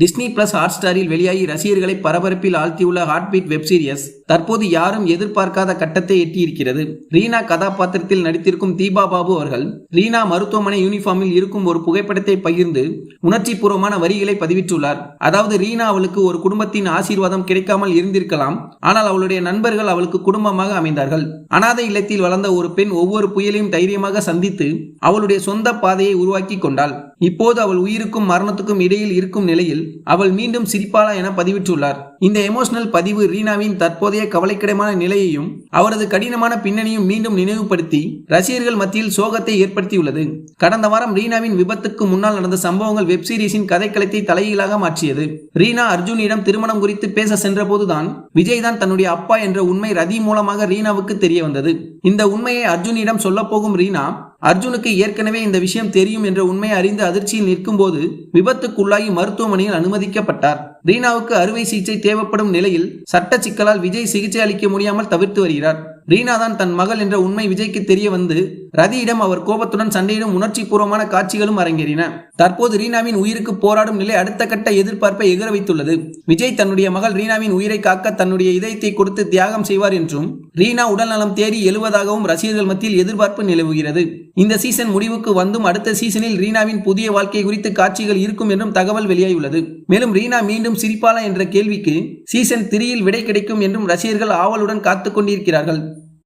Disney plus hot ஸ்டாரில் வெளியாகி ரசிகர்களை பரபரப்பில் ஆழ்த்தியுள்ள ஹார்ட்பீட் வெப் சீரியஸ் தற்போது யாரும் எதிர்பார்க்காத கட்டத்தை எட்டியிருக்கிறது. ரீனா கதாபாத்திரத்தில் நடித்திருக்கும் தீபா பாபு அவர்கள் ரீனா மருத்துவமனை யூனிஃபார்மில் இருக்கும் ஒரு புகைப்படத்தை பகிர்ந்து உணர்ச்சிபூர்வமான வரிகளை பதிவிட்டுள்ளார். அதாவது ரீனா அவளுக்கு ஒரு குடும்பத்தின் ஆசீர்வாதம் கிடைக்காமல் இருந்திருக்கலாம் ஆனால் அவளுடைய நண்பர்கள் அவளுக்கு குடும்பமாக அமைந்தார்கள். அனாதை இல்லத்தில் வளர்ந்த ஒரு பெண் ஒவ்வொரு புயலையும் தைரியமாக சந்தித்து அவளுடைய சொந்த பாதையை உருவாக்கி கொண்டாள். இப்போது அவள் உயிருக்கும் மரணத்துக்கும் இடையில் இருக்கும் நிலையில் அவள் மீண்டும் சிரிப்பாளா என பதிவிட்டுள்ளார். இந்த எமோஷனல் பதிவு ரீனாவின் தற்போதைய கவலைக்கிடமான நிலையையும் அவரது கடினமான பின்னணியும் மீண்டும் நினைவுபடுத்தி ரசிகர்கள் மத்தியில் சோகத்தை ஏற்படுத்தியுள்ளது. கடந்த வாரம் ரீனாவின் விபத்துக்கு முன்னால் நடந்த சம்பவங்கள் வெப்சீரிஸின் கதைக்களத்தை தலையீழாக மாற்றியது. ரீனா அர்ஜுனிடம் திருமணம் குறித்து பேச சென்றபோதுதான் விஜய் தான் தன்னுடைய அப்பா என்ற உண்மை ரதி மூலமாக ரீனாவுக்கு தெரிய வந்தது. இந்த உண்மையை அர்ஜுனிடம் சொல்லப்போகும் ரீனா அர்ஜுனுக்கு ஏற்கனவே இந்த விஷயம் தெரியும் என்ற உண்மையை அறிந்து அதிர்ச்சியில் நிற்கும்போது விபத்துக்குள்ளாகி மருத்துவமனையில் அனுமதிக்கப்பட்டார். ரீனாவுக்கு அறுவை சிகிச்சை தேவைப்படும் நிலையில் சட்ட சிக்கலால் விஜய் சிகிச்சை அளிக்க முடியாமல் தவிர்த்து வருகிறார். ரீனா தான் தன் மகள் என்ற உண்மை விஜய்க்கு தெரிய வந்து ரதியிடம் அவர் கோபத்துடன் சண்டையிடும் உணர்ச்சி பூர்வமான காட்சிகளும் அரங்கேறின. தற்போது ரீனாவின் உயிருக்கு போராடும் நிலை அடுத்த கட்ட எதிர்பார்ப்பை எதிர வைத்துள்ளது. விஜய் தன்னுடைய மகள் ரீனாவின் உயிரை காக்க தன்னுடைய இதயத்தை கொடுத்து தியாகம் செய்வார் என்றும் ரீனா உடல்நலம் தேடி எழுவதாகவும் ரசிகர்கள் மத்தியில் எதிர்பார்ப்பு நிலவுகிறது. இந்த சீசன் முடிவுக்கு வந்தும் அடுத்த சீசனில் ரீனாவின் புதிய வாழ்க்கை குறித்து காட்சிகள் இருக்கும் என்றும் தகவல் வெளியாகியுள்ளது. மேலும் ரீனா மீண்டும் சிரிப்பாளா என்ற கேள்விக்கு சீசன் திரியில் விடை கிடைக்கும் என்றும் ரசிகர்கள் ஆவலுடன் காத்துக் கொண்டிருக்கிறார்கள்.